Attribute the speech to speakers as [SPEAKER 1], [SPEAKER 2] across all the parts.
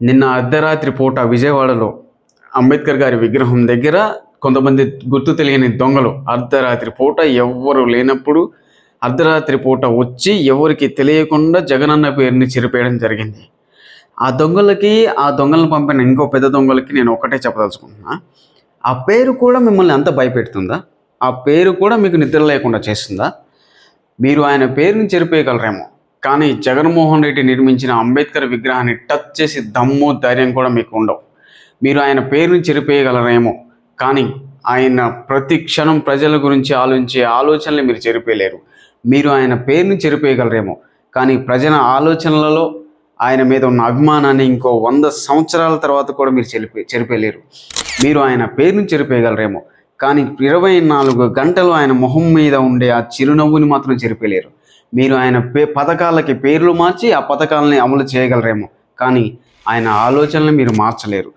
[SPEAKER 1] నిన్న అర్ధరాత్రి పూట విజయవాడలో అంబేద్కర్ గారి విగ్రహం దగ్గర కొంతమంది గుర్తు తెలియని దొంగలు అర్ధరాత్రి పూట ఎవ్వరు లేనప్పుడు అర్ధరాత్రి పూట వచ్చి ఎవరికి తెలియకుండా జగనన్న పేరుని చెరిపేయడం జరిగింది. ఆ దొంగలకి ఆ దొంగలను పంపిన ఇంకో పెద్ద దొంగలకి నేను ఒకటే చెప్పదలుచుకుంటున్నా. ఆ పేరు కూడా మిమ్మల్ని అంత భయపెడుతుందా? ఆ పేరు కూడా మీకు నిద్ర లేకుండా చేస్తుందా? మీరు ఆయన పేరుని చెరిపేయగలరేమో. కానీ జగన్మోహన్ రెడ్డి నిర్మించిన అంబేద్కర్ విగ్రహాన్ని టచ్ చేసి దమ్ము ధైర్యం కూడా మీకు ఉండవు. మీరు ఆయన పేరుని చెరిపేయగలరేమో కానీ ఆయన ప్రతి క్షణం ప్రజల గురించి ఆలోచించే ఆలోచనలు మీరు చెరిపేయలేరు. మీరు ఆయన పేరుని చెరిపేయగలరేమో కానీ ప్రజల ఆలోచనలలో ఆయన మీద ఉన్న అభిమానాన్ని ఇంకో వంద సంవత్సరాల తర్వాత కూడా మీరు చెరిపే చెరిపేయలేరు. మీరు ఆయన పేరుని చెరిపేయగలరేమో కానీ ఇరవై నాలుగు గంటలు ఆయన మొహం మీద ఉండే ఆ చిరునవ్వుని మాత్రం చెరిపేయలేరు. మీరు ఆయన పే పథకాలకి పేర్లు మార్చి ఆ పథకాలని అమలు చేయగలరేమో. కానీ ఆయన ఆలోచనలు మీరు మార్చలేరు.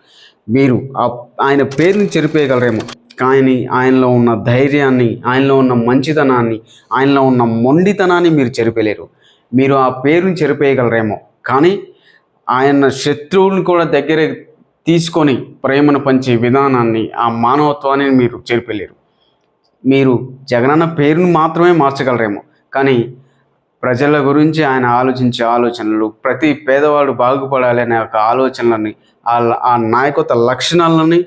[SPEAKER 1] మీరు ఆ ఆయన పేరుని చెరిపేయగలరేమో. కానీ ఆయనలో ఉన్న ధైర్యాన్ని ఆయనలో ఉన్న మంచితనాన్ని ఆయనలో ఉన్న మొండితనాన్ని మీరు చెరిపేయలేరు. మీరు ఆ పేరుని చెరిపేయగలరేమో. కానీ ఆయన శత్రువులను కూడా దగ్గర తీసుకొని ప్రేమను పంచే విధానాన్ని ఆ మానవత్వాన్ని మీరు చెరిపేయలేరు. మీరు జగనన్న పేరును మాత్రమే మార్చగలరేమో. కానీ ప్రజల గురించి ఆయన ఆలోచించే ఆలోచనలు ప్రతి పేదవాడు బాగుపడాలి అనే ఒక ఆలోచనలని ఆ నాయకత్వ లక్షణాలని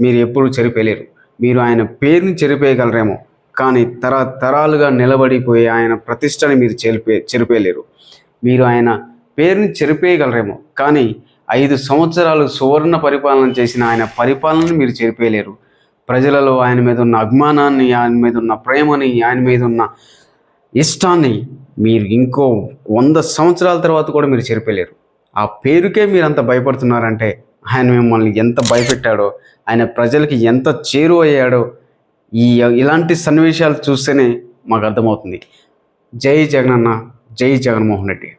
[SPEAKER 1] మీరు ఎప్పుడూ చెరిపేయలేరు. మీరు ఆయన పేరుని చెరిపేయగలరేమో కానీ తర తరాలుగా ఆయన ప్రతిష్టని మీరు చెరిపే చెరిపేయలేరు. మీరు ఆయన పేరుని చెరిపేయగలరేమో కానీ ఐదు సంవత్సరాలు సువర్ణ పరిపాలన చేసిన ఆయన పరిపాలనని మీరు చెరిపేయలేరు. ప్రజలలో ఆయన మీద ఉన్న అభిమానాన్ని ఆయన మీద ఉన్న ప్రేమని ఆయన మీద ఉన్న ఇష్టాన్ని మీరు ఇంకో వంద సంవత్సరాల తర్వాత కూడా మీరు చెరిపోలేరు. ఆ పేరుకే మీరు అంత భయపడుతున్నారంటే ఆయన మిమ్మల్ని ఎంత భయపెట్టాడో ఆయన ప్రజలకి ఎంత చేరువయ్యాడో ఈ ఇలాంటి సన్నివేశాలు చూస్తేనే మాకు అర్థమవుతుంది. జై జగనన్న జై జగన్మోహన్ రెడ్డి.